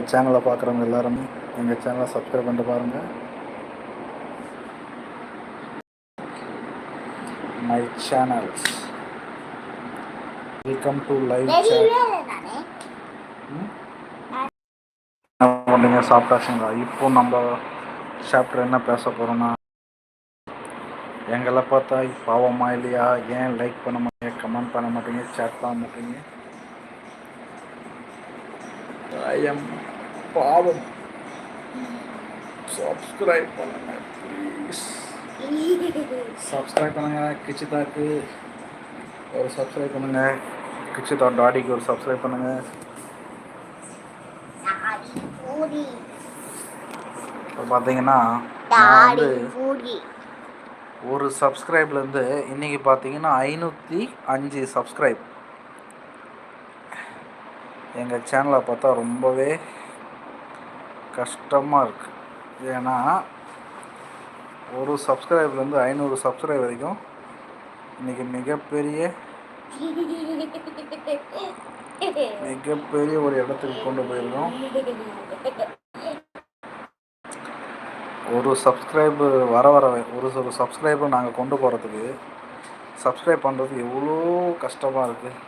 எங்கள் சேனலை பார்க்குறவங்க எல்லாருமே எங்கள் சேனலை சப்ஸ்கிரைப் பண்ணிட்டு பாருங்கள் my channels welcome to live channel என்ன பண்ணுறீங்க சாப்பிட்டாச்சுங்களா? இப்போ நம்ம சாப்டர் என்ன பேச போகிறோம்னா எங்களை பார்த்தா பாவமா இல்லையா? ஏன் லைக் பண்ண மாட்டீங்க? கமெண்ட் பண்ண மாட்டீங்க? சேட் பண்ண மாட்டீங்க? ஐ எம் பாவம். சப்ஸ்கிரைப் பண்ணுங்க ப்ளீஸ் சப்ஸ்கிரைப் பண்ணுங்க கிச்சிதாக்கு. ஒரு சப்ஸ்கிரைப் பண்ணுங்க. கிச்சிதா டாடிக்கு ஒரு சப்ஸ்கிரைப் பண்ணுங்க. இப்போ பார்த்தீங்கன்னா நான் வந்து ஒரு சப்ஸ்கிரைப்லேருந்து இன்றைக்கி பார்த்தீங்கன்னா ஐநூற்றி அஞ்சு சப்ஸ்கிரைப் எங்கள் சேனலை பார்த்தா ரொம்பவே கஷ்டமாக இருக்குது ஏன்னா ஒரு சப்ஸ்கிரைப்லேருந்து ஐநூறு சப்ஸ்கிரைப் வரைக்கும் இன்றைக்கி மிகப்பெரிய மிகப்பெரிய ஒரு இடத்துக்கு கொண்டு போயிருக்கோம். ஒரு சப்ஸ்கிரைபு வர வர ஒரு ஒரு சப்ஸ்கிரைபர் நாங்கள் கொண்டு போகிறதுக்கு சப்ஸ்கிரைப் பண்ணுறது எவ்வளோ கஷ்டமாக இருக்குது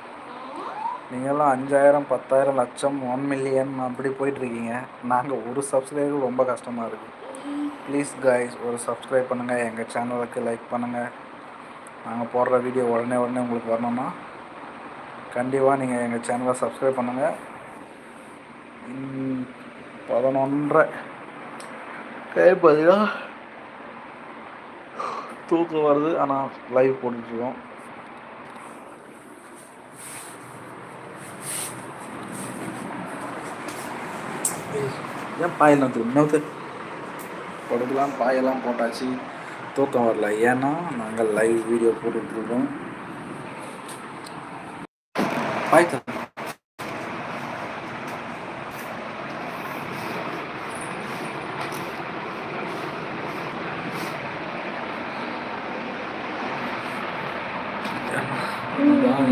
நீங்கள்லாம் அஞ்சாயிரம் பத்தாயிரம் லட்சம் ஒன் மில்லியன் அப்படி போயிட்டுருக்கீங்க. நாங்கள் ஒரு சப்ஸ்கிரைபர் ரொம்ப கஷ்டமாக இருக்குது ப்ளீஸ் கைஸ் ஒரு சப்ஸ்கிரைப் பண்ணுங்கள் எங்கள் சேனலுக்கு லைக் பண்ணுங்கள் நாங்கள் போடுற வீடியோ உடனே உடனே உங்களுக்கு வரணும்னா கண்டிப்பாக நீங்கள் எங்கள் சேனலை சப்ஸ்கிரைப் பண்ணுங்கள் பதினொன்றரை. கை பார்த்தீங்கன்னா தூக்கம் வருது. ஆனால் லைவ் போட்டுட்ருக்கோம். ஏன் பாயெல்லாம் நவுத்து நவுத்து படுக்கலாம் பாயெல்லாம் போட்டாச்சு. தூக்கம் வரல. ஏன்னா நாங்கள் லைவ் வீடியோ போட்டுட்ருக்கோம் பாய்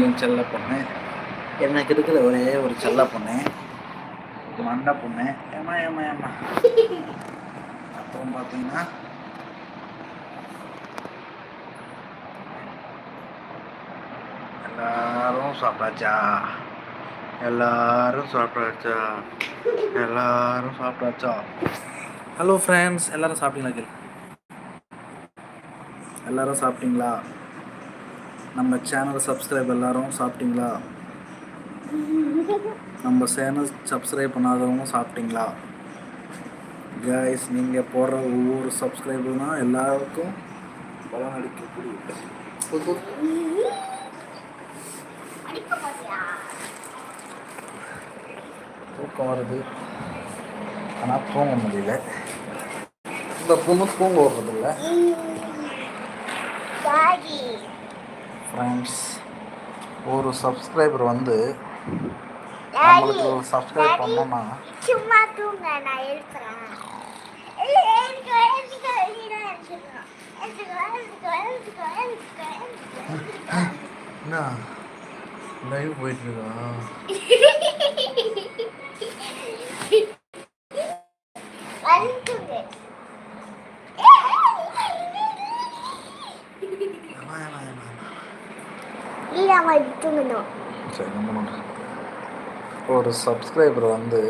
என் செல்ல பொண்ணு? எனக்கு இருக்கிற ஒரே ஒரு செல்ல பொண்ணு. மண்டை பொண்ணு. ஏமா ஏமா ஏமா அப்புறம் பார்த்தீங்கன்னா எல்லாரும் சாப்பிட்டாச்சா? எல்லாரும் சாப்பிட்டாச்சா? எல்லாரும் சாப்பிட்டாச்சா? ஹலோ ஃப்ரெண்ட்ஸ் எல்லாரும் சாப்பிட்டீங்களா கேள். எல்லாரும் சாப்பிட்டீங்களா? நம்ம சேனல் சப்ஸ்கிரைப் எல்லாரும் சாப்பிட்டீங்களா? நம்ம சேனல் சப்ஸ்கிரைப் பண்ணாதவங்க சாப்பிட்டீங்களா? கைஸ் நீங்கள் போடுற ஒவ்வொரு சப்ஸ்கிரைபும் தான் எல்லாருக்கும் பலன் அளிக்கக்கூடிய தூக்கம் வருது. ஆனால் தூங்க முடியல. இந்த பொண்ணு தூங்க வர்றதில்ல ஃப்ரெண்ட்ஸ் ஒரு சப்ஸ்கிரைபர் வந்து நம்மளுக்கு சப்ஸ்கிரைப் பண்ணோம்னா. சும்மா தூங்க நான் எழுப்புறேன். என்ன? லைவ் போயிட்டு இருக்கா சரி நம்ம. ஒரு சப்ஸ்கிரைபர் வந்து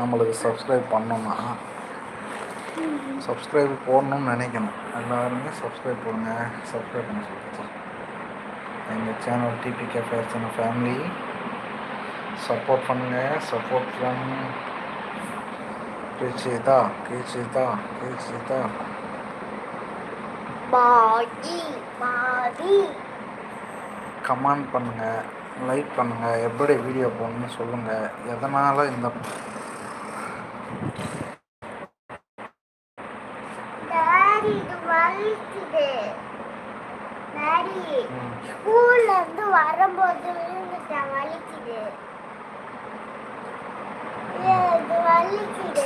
நம்மளுக்கு சப்ஸ்கிரைப் பண்ணோம்னா சப்ஸ்கிரைப் போடணும்னு நினைக்கணும். எல்லாருமே சப்ஸ்கிரைப் போடுங்க. சப்ஸ்கிரைப் பண்ண சொல்லுங்க எங்கள் channel DP cafe channel family support பண்ணுங்க. சப்போர்ட் ஃப்ரம் கேச்சிதா கேச்சிதா கேச்சிதா பாடி பாடி கமெண்ட் பண்ணுங்கள் லைக் பண்ணுங்கள் எப்படி வீடியோ போடணும்னு சொல்லுங்கள் எதனால் இந்த ஸ்கூல்ல இருந்து வரும்போது விழுந்துட்டேன் வலிக்குது. இது வலிக்குது.